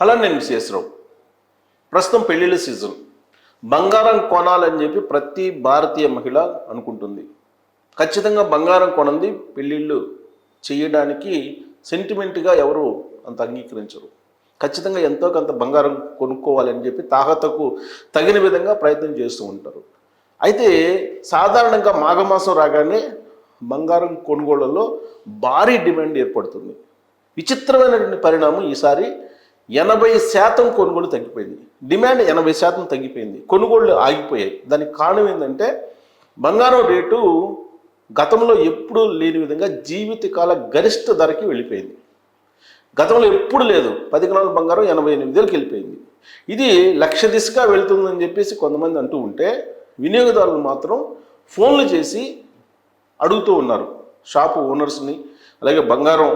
Hello నేను విశేషరావు ప్రస్తుతం పెళ్ళిళ్ళ సీజన్. బంగారం కొనాలని చెప్పి ప్రతి భారతీయ మహిళ అనుకుంటుంది. ఖచ్చితంగా బంగారం కొనంది పెళ్ళిళ్ళు చేయడానికి సెంటిమెంట్గా ఎవరు అంత అంగీకరించరు. ఖచ్చితంగా ఎంతో కొంత బంగారం కొనుక్కోవాలని చెప్పి తాహతకు తగిన విధంగా ప్రయత్నం చేస్తూ ఉంటారు. అయితే సాధారణంగా మాఘమాసం రాగానే బంగారం కొనుగోళ్ళలో భారీ డిమాండ్ ఏర్పడుతుంది. విచిత్రమైనటువంటి పరిణామం ఈసారి ఎనభై శాతం కొనుగోలు తగ్గిపోయింది. డిమాండ్ ఎనభై శాతం తగ్గిపోయింది. కొనుగోళ్ళు ఆగిపోయాయి. దానికి కారణం ఏంటంటే బంగారం రేటు గతంలో ఎప్పుడూ లేని విధంగా జీవితకాల గరిష్ట ధరకి వెళ్ళిపోయింది. గతంలో ఎప్పుడు లేదు. పది గ్రాముల బంగారం ఎనభై ఎనిమిది వెళ్ళిపోయింది. ఇది లక్ష దిశగా వెళ్తుందని చెప్పేసి కొంతమంది అంటూ ఉంటే వినియోగదారులు మాత్రం ఫోన్లు చేసి అడుగుతూ ఉన్నారు. షాపు ఓనర్స్ని అలాగే బంగారం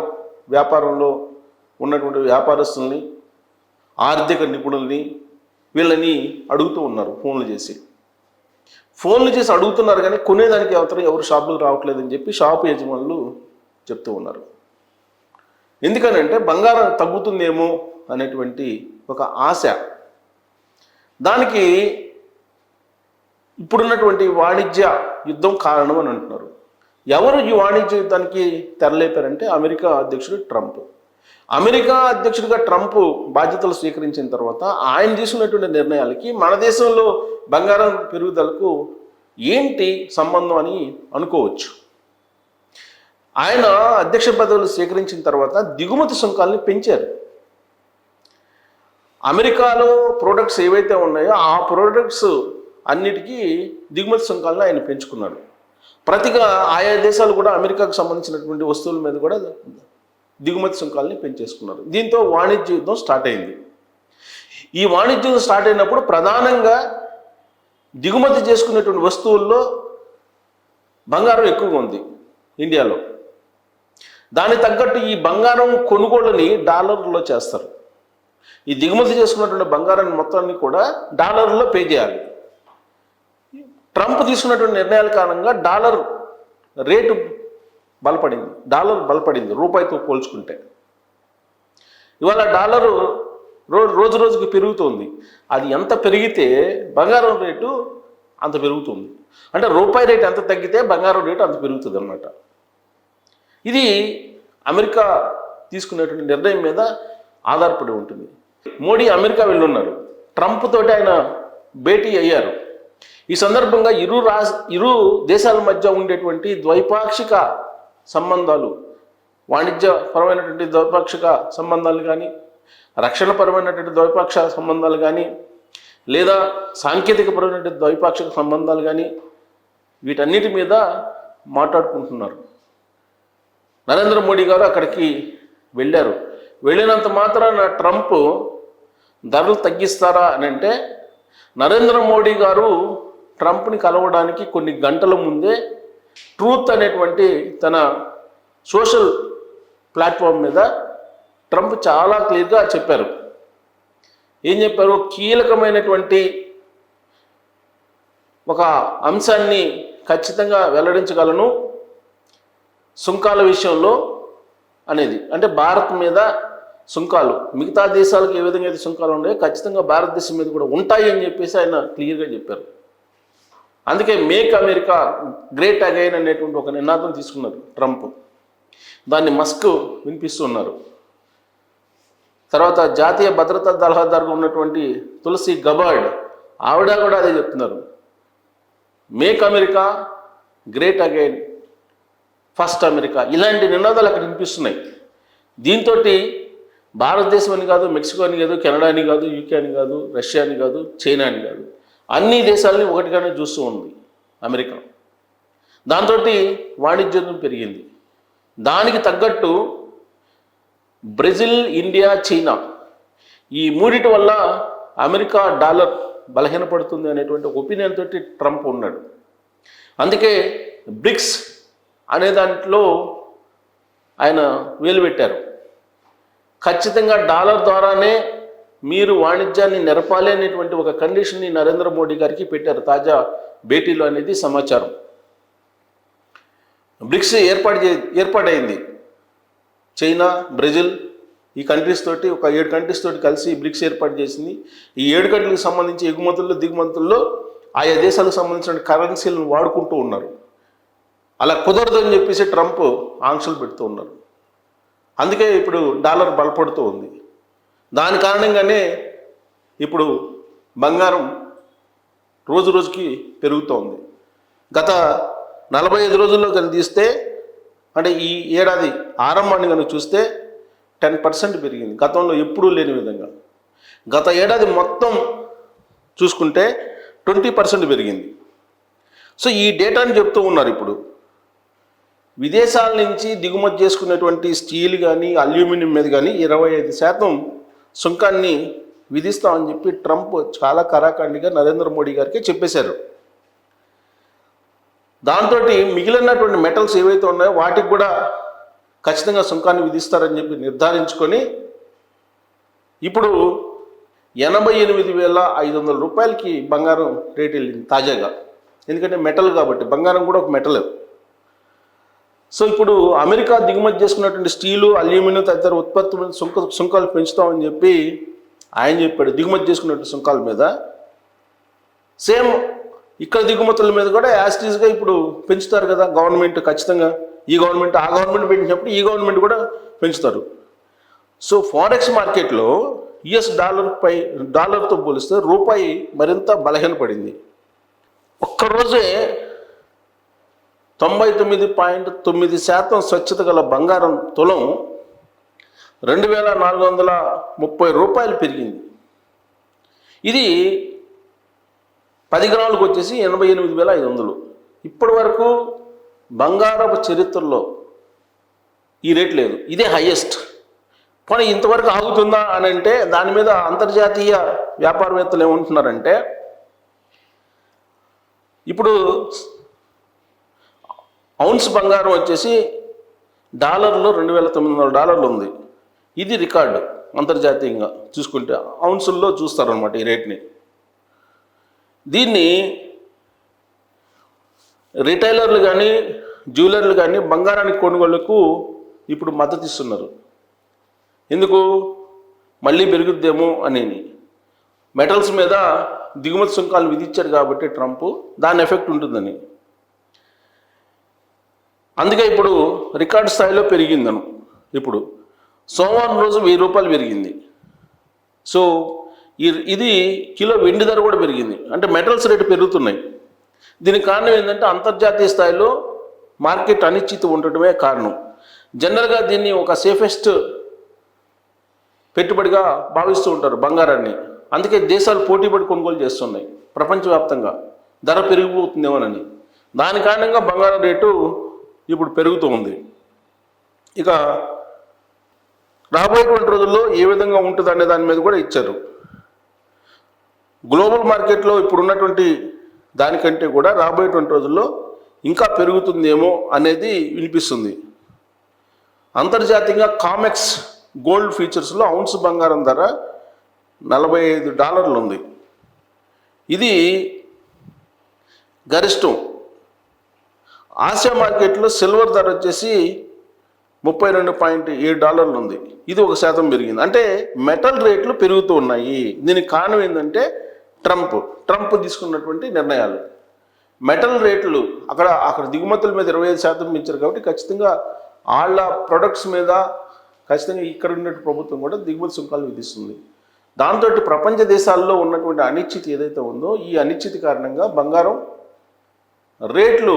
వ్యాపారంలో ఉన్నటువంటి వ్యాపారస్తుల్ని ఆర్థిక నిపుణుల్ని వీళ్ళని అడుగుతూ ఉన్నారు ఫోన్లు చేసి. ఫోన్లు చేసి అడుగుతున్నారు కానీ కొనేదానికి అవతరం ఎవరు షాపులకు రావట్లేదని చెప్పి షాపు యజమానులు చెప్తూ ఉన్నారు. ఎందుకనంటే బంగారం తగ్గుతుందేమో అనేటువంటి ఒక ఆశ. దానికి ఇప్పుడున్నటువంటి వాణిజ్య యుద్ధం కారణం అని అంటున్నారు. ఎవరు ఈ వాణిజ్య యుద్ధానికి తెరలేపారంటే అమెరికా అధ్యక్షుడు ట్రంప్. అమెరికా అధ్యక్షుడిగా ట్రంప్ బాధ్యతలు స్వీకరించిన తర్వాత ఆయన తీసుకున్నటువంటి నిర్ణయాలకి మన దేశంలో బంగారం పెరుగుదలకు ఏంటి సంబంధం అని అనుకోవచ్చు. ఆయన అధ్యక్ష పదవులు స్వీకరించిన తర్వాత దిగుమతి సుంకాలని పెంచారు. అమెరికాలో ప్రోడక్ట్స్ ఏవైతే ఉన్నాయో ఆ ప్రోడక్ట్స్ అన్నిటికీ దిగుమతి సుంకాలను ఆయన పెంచుకున్నాడు. ప్రతిగా ఆయా దేశాలు కూడా అమెరికాకు సంబంధించినటువంటి వస్తువుల మీద కూడా దిగుమతి సుంకాలని పెంచేసుకున్నారు. దీంతో వాణిజ్య యుద్ధం స్టార్ట్ అయింది. ఈ వాణిజ్య యుద్ధం స్టార్ట్ అయినప్పుడు ప్రధానంగా దిగుమతి చేసుకునేటువంటి వస్తువుల్లో బంగారం ఎక్కువగా ఉంది ఇండియాలో. దానికి తగ్గట్టు ఈ బంగారం కొనుగోళ్ళని డాలర్లో చేస్తారు. ఈ దిగుమతి చేసుకున్నటువంటి బంగారాన్ని మొత్తాన్ని కూడా డాలర్లో పే చేయాలి. ట్రంప్ తీసుకున్నటువంటి నిర్ణయాల కారణంగా డాలర్ రేటు బలపడింది. డాలర్ బలపడింది. రూపాయితో పోల్చుకుంటే. ఇవాళ డాలరు రో రోజు రోజుకి పెరుగుతుంది. అది ఎంత పెరిగితే బంగారం రేటు అంత పెరుగుతుంది. అంటే రూపాయి రేటు ఎంత తగ్గితే బంగారం రేటు అంత పెరుగుతుంది అన్నమాట ఇది అమెరికా తీసుకునేటువంటి నిర్ణయం మీద ఆధారపడి ఉంటుంది. మోడీ అమెరికా వెళ్ళున్నారు. ట్రంప్ తోటి ఆయన భేటీ అయ్యారు. ఈ సందర్భంగా ఇరు రాజ్ ఇరు దేశాల మధ్య ఉండేటువంటి ద్వైపాక్షిక సంబంధాలు వాణిజ్యపరమైనటువంటి ద్వైపాక్షిక సంబంధాలు కానీ రక్షణపరమైనటువంటి ద్వైపాక్షిక సంబంధాలు కానీ లేదా సాంకేతికపరమైనటువంటి ద్వైపాక్షిక సంబంధాలు కానీ వీటన్నిటి మీద మాట్లాడుకుంటున్నారు. నరేంద్ర మోడీ గారు అక్కడికి వెళ్ళారు. వెళ్ళినంత మాత్రాన ట్రంప్ ధరలు తగ్గిస్తారా అని అంటే నరేంద్ర మోడీ గారు ట్రంప్ని కలవడానికి కొన్ని గంటల ముందే ట్రూత్ అనేటువంటి తన సోషల్ ప్లాట్ఫామ్ మీద ట్రంప్ చాలా క్లియర్గా చెప్పారు. ఏం చెప్పారు? కీలకమైనటువంటి ఒక అంశాన్ని ఖచ్చితంగా వెల్లడించగలను సుంకాల విషయంలో అనేది. అంటే భారత్ మీద సుంకాలు మిగతా దేశాలకు ఏ విధంగా అయితే సుంకాలు ఉన్నాయో ఖచ్చితంగా భారతదేశం మీద కూడా ఉంటాయి అని చెప్పేసి ఆయన క్లియర్గా చెప్పారు. అందుకే మేక్ అమెరికా గ్రేట్ అగైన్ అనేటువంటి ఒక నినాదం తీసుకున్నారు ట్రంప్. దాన్ని మస్క్ వినిపిస్తున్నారు తర్వాత జాతీయ భద్రతా సలహాదారుగా ఉన్నటువంటి తులసి గబర్డ్ ఆవిడ కూడా అదే చెప్తున్నారు. Make America great again first America. ఇలాంటి నినాదాలు అక్కడ వినిపిస్తున్నాయి. దీంతో భారతదేశం అని కాదు మెక్సికో అని కాదు కెనడా అని కాదు యూకే అని కాదు రష్యా అని కాదు చైనా అని కాదు. అన్ని దేశాలని ఒకటిగానే చూస్తూ ఉంది అమెరికా. దాంతో వాణిజ్యం పెరిగింది. దానికి తగ్గట్టు బ్రెజిల్ ఇండియా చైనా ఈ మూడిటి వల్ల అమెరికా డాలర్ బలహీనపడుతుంది అనేటువంటి ఒపీనియన్ తోటి ట్రంప్ ఉన్నాడు. అందుకే బ్రిక్స్ అనే దాంట్లో ఆయన వేలు పెట్టారు. ఖచ్చితంగా డాలర్ ద్వారానే మీరు వాణిజ్యాన్ని నెరపాలి అనేటువంటి ఒక కండిషన్ని నరేంద్ర మోడీ గారికి పెట్టారు. తాజా భేటీలో అనేది సమాచారం. బ్రిక్స్ ఏర్పాటు చే ఏర్పాటైంది. చైనా బ్రెజిల్ ఈ కంట్రీస్ తోటి ఒక ఏడు కంట్రీస్ తోటి కలిసి బ్రిక్స్ ఏర్పాటు చేసింది. ఈ ఏడు కంట్రీలకు సంబంధించి ఎగుమతుల్లో దిగుమతుల్లో ఆయా దేశాలకు సంబంధించిన కరెన్సీలను వాడుకుంటూ ఉన్నారు. అలా కుదరదని చెప్పేసి ట్రంప్ ఆంక్షలు పెడుతూ ఉన్నారు. అందుకే ఇప్పుడు డాలర్ బలపడుతూ ఉంది. దాని కారణంగానే ఇప్పుడు బంగారం రోజు రోజుకి పెరుగుతోంది. గత నలభై ఐదు రోజుల్లో కనుక తీస్తే అంటే ఈ ఏడాది ఆరంభాన్ని కనుక చూస్తే టెన్ పర్సెంట్ పెరిగింది. గతంలో ఎప్పుడూ లేని విధంగా. గత ఏడాది మొత్తం చూసుకుంటే ట్వంటీ పర్సెంట్ పెరిగింది. సో ఈ డేటాని చెప్తూ ఉన్నారు ఇప్పుడు. విదేశాల నుంచి దిగుమతి చేసుకునేటువంటి స్టీల్ కానీ అల్యూమినియం మీద కానీ ఇరవై ఐదు శాతం సుంకాన్ని విధిస్తామని చెప్పి ట్రంప్ చాలా కరాఖండిగా నరేంద్ర మోడీ గారికి చెప్పేశారు. దాంతో మిగిలినటువంటి మెటల్స్ ఏవైతే ఉన్నాయో వాటికి కూడా ఖచ్చితంగా సుంకాన్ని విధిస్తారని చెప్పి నిర్ధారించుకొని ఇప్పుడు ఎనభై ఎనిమిది వేల ఐదు వందల రూపాయలకి బంగారం రేట్ వెళ్ళింది తాజాగా. ఎందుకంటే మెటల్ కాబట్టి బంగారం కూడా ఒక మెటల్. సో ఇప్పుడు అమెరికా దిగుమతి చేసుకున్నటువంటి స్టీలు అల్యూమినియం తదితర ఉత్పత్తుల సుంక సుంకాలు పెంచుతామని చెప్పి ఆయన చెప్పాడు దిగుమతి చేసుకున్నటువంటి సుంకాల మీద. సేమ్ ఇక్కడ దిగుమతుల మీద కూడా యాస్టీస్గా ఇప్పుడు పెంచుతారు కదా గవర్నమెంట్ ఖచ్చితంగా. ఈ గవర్నమెంట్ ఆ గవర్నమెంట్ పెంచినప్పుడు ఈ గవర్నమెంట్ కూడా పెంచుతారు. సో ఫారెక్స్ మార్కెట్లో యుఎస్ డాలర్ పై డాలర్తో పోలిస్తే రూపాయి మరింత బలహీనపడింది. ఒక్కరోజే తొంభై తొమ్మిది పాయింట్ తొమ్మిది శాతం స్వచ్ఛత గల బంగారం తులం రెండు వేల నాలుగు వందల ముప్పై రూపాయలు పెరిగింది. ఇది పది గ్రాములకు వచ్చేసి ఎనభై ఎనిమిది వేల ఐదు వందలు. ఇప్పటి వరకు బంగారపు చరిత్రలో ఈ రేట్ లేదు. ఇదే హైయెస్ట్ పోనీ ఇంతవరకు ఆగుతుందా అని అంటే దాని మీద అంతర్జాతీయ వ్యాపారవేత్తలు ఏమంటున్నారంటే ఇప్పుడు ఔన్స్ బంగారం వచ్చేసి డాలర్లో రెండు వేల తొమ్మిది వందల డాలర్లు ఉంది. ఇది రికార్డు అంతర్జాతీయంగా చూసుకుంటే ఔన్సుల్లో చూస్తారనమాట ఈ రేట్ని. దీన్ని రిటైలర్లు కానీ జ్యువెలర్లు కానీ బంగారానికి కొనుగోళ్ళకు ఇప్పుడు మద్దతు ఇస్తున్నారు. ఎందుకు? మళ్ళీ పెరుగుద్దేమో అని. మెటల్స్ మీద దిగుమతి సుంకాలు విధించారు కాబట్టి ట్రంప్ దాని ఎఫెక్ట్ ఉంటుందని. అందుకే ఇప్పుడు రికార్డు స్థాయిలో పెరిగిందను. ఇప్పుడు సోమవారం రోజు వెయ్యి రూపాయలు పెరిగింది. సో ఇది కిలో వెండి ధర కూడా పెరిగింది. అంటే మెటల్స్ రేటు పెరుగుతున్నాయి. దీనికి కారణం ఏంటంటే అంతర్జాతీయ స్థాయిలో మార్కెట్ అనిశ్చితి ఉండటమే కారణం. జనరల్గా దీన్ని ఒక సేఫెస్ట్ పెట్టుబడిగా భావిస్తూ ఉంటారు బంగారాన్ని. అందుకే దేశాలు పోటీపడి కొనుగోలు చేస్తున్నాయి ప్రపంచవ్యాప్తంగా. ధర పెరిగిపోతుందేమోనని. దాని కారణంగా బంగారం రేటు ఇప్పుడు పెరుగుతూ ఉంది. ఇక రాబోయేటువంటి రోజుల్లో ఏ విధంగా ఉంటుంది అనే దాని మీద కూడా ఇచ్చారు. గ్లోబల్ మార్కెట్లో ఇప్పుడు ఉన్నటువంటి దానికంటే కూడా రాబోయేటువంటి రోజుల్లో ఇంకా పెరుగుతుందేమో అనేది వినిపిస్తుంది. అంతర్జాతీయంగా కామెక్స్ గోల్డ్ ఫీచర్స్లో ఔన్స్ బంగారం ధర నలభై ఐదు డాలర్లు ఉంది. ఇది గరిష్టం. ఆసియా మార్కెట్లో సిల్వర్ ధర వచ్చేసి ముప్పై రెండు పాయింట్ ఏడు డాలర్లు ఉంది. ఇది ఒక శాతం పెరిగింది. అంటే మెటల్ రేట్లు పెరుగుతూ ఉన్నాయి. దీనికి కారణం ఏంటంటే ట్రంప్. ట్రంప్ తీసుకున్నటువంటి నిర్ణయాలు. మెటల్ రేట్లు అక్కడ అక్కడ దిగుమతుల మీద ఇరవై ఐదు శాతం పెంచారు కాబట్టి ఖచ్చితంగా వాళ్ళ ప్రొడక్ట్స్ మీద ఖచ్చితంగా ఇక్కడ ఉన్నటువంటి ప్రభుత్వం కూడా దిగుమతి సుంకాలు విధిస్తుంది. దాంతో ప్రపంచ దేశాల్లో ఉన్నటువంటి అనిశ్చితి ఏదైతే ఉందో ఈ అనిశ్చితి కారణంగా బంగారం రేట్లు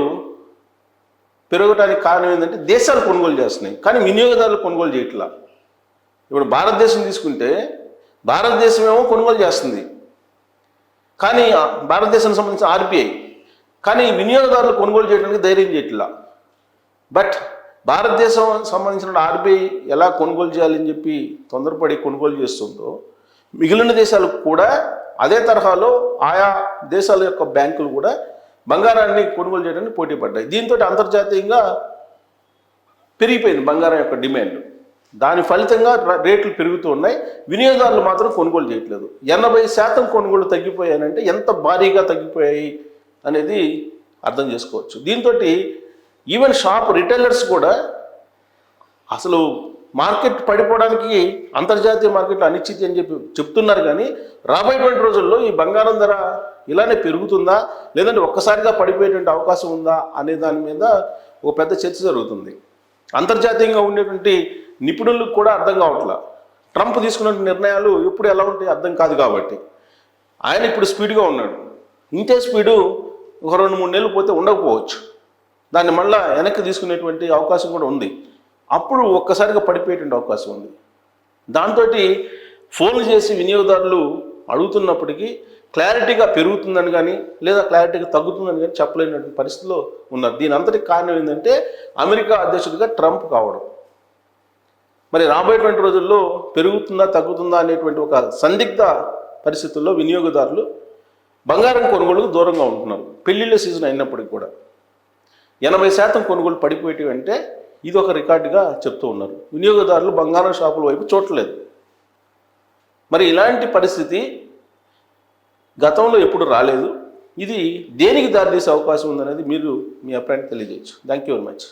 పెరగడానికి కారణం ఏంటంటే దేశాలు కొనుగోలు చేస్తున్నాయి. కానీ వినియోగదారులు కొనుగోలు చేయట్లా. ఇప్పుడు భారతదేశం తీసుకుంటే భారతదేశం ఏమో కొనుగోలు చేస్తుంది. కానీ భారతదేశానికి సంబంధించిన ఆర్బీఐ. కానీ వినియోగదారులు కొనుగోలు చేయడానికి ధైర్యం చేయట్లా. బట్ భారతదేశం సంబంధించిన ఆర్బీఐ ఎలా కొనుగోలు చేయాలని చెప్పి తొందరపడి కొనుగోలు చేస్తుందో మిగిలిన దేశాలకు కూడా అదే తరహాలో ఆయా దేశాల యొక్క బ్యాంకులు కూడా బంగారాన్ని కొనుగోలు చేయడానికి పోటీ పడ్డాయి. దీంతో అంతర్జాతీయంగా పెరిగిపోయింది బంగారం యొక్క డిమాండ్. దాని ఫలితంగా రేట్లు పెరుగుతూ ఉన్నాయి. వినియోగదారులు మాత్రం కొనుగోలు చేయట్లేదు. ఎనభై శాతం కొనుగోలు తగ్గిపోయాయంటే ఎంత భారీగా తగ్గిపోయాయి అనేది అర్థం చేసుకోవచ్చు. దీంతో ఈవెన్ షాప్ రిటైలర్స్ కూడా అసలు మార్కెట్ పడిపోవడానికి అంతర్జాతీయ మార్కెట్లో అనిశ్చితి అని చెప్పి చెప్తున్నారు కానీ రాబోయేటువంటి రోజుల్లో ఈ బంగారం ధర ఇలానే పెరుగుతుందా? లేదంటే ఒక్కసారిగా పడిపోయేటువంటి అవకాశం ఉందా? అనే దాని మీద ఒక పెద్ద చర్చ జరుగుతుంది. అంతర్జాతీయంగా ఉండేటువంటి నిపుణులకు కూడా అర్థం కావట్లా. ట్రంప్ తీసుకున్న నిర్ణయాలు ఎప్పుడు ఎలా ఉంటాయి అర్థం కాదు కాబట్టి. ఆయన ఇప్పుడు స్పీడ్గా ఉన్నాడు. ఇంతే స్పీడు ఒక రెండు మూడు నెలలు పోతే ఉండకపోవచ్చు. దాన్ని మళ్ళా వెనక్కి తీసుకునేటువంటి అవకాశం కూడా ఉంది. అప్పుడు ఒక్కసారిగా పడిపోయేటువంటి అవకాశం ఉంది. దాంతో ఫోన్లు చేసి వినియోగదారులు అడుగుతున్నప్పటికీ క్లారిటీగా పెరుగుతుందని కానీ లేదా క్లారిటీగా తగ్గుతుందని కానీ చెప్పలేనటువంటి పరిస్థితిలో ఉన్నారు. దీని అంతటి కారణం ఏంటంటే అమెరికా అధ్యక్షుడిగా ట్రంప్ కావడం. మరి రాబోయేటువంటి రోజుల్లో పెరుగుతుందా తగ్గుతుందా అనేటువంటి ఒక సందిగ్ధ పరిస్థితుల్లో వినియోగదారులు బంగారం కొనుగోలుకు దూరంగా ఉంటున్నారు. పెళ్ళిళ్ళ సీజన్ అయినప్పటికీ కూడా. ఎనభై శాతం కొనుగోలు పడిపోయేటివి అంటే ఇది ఒక రికార్డుగా చెప్తూ ఉన్నారు. వినియోగదారులు బంగారం షాపుల వైపు చూడలేదు మరి ఇలాంటి పరిస్థితి గతంలో ఎప్పుడు రాలేదు. ఇది దేనికి దారితీసే అవకాశం ఉందనేది మీరు మీ అభిప్రాయం తెలియజేయచ్చు. Thank you very much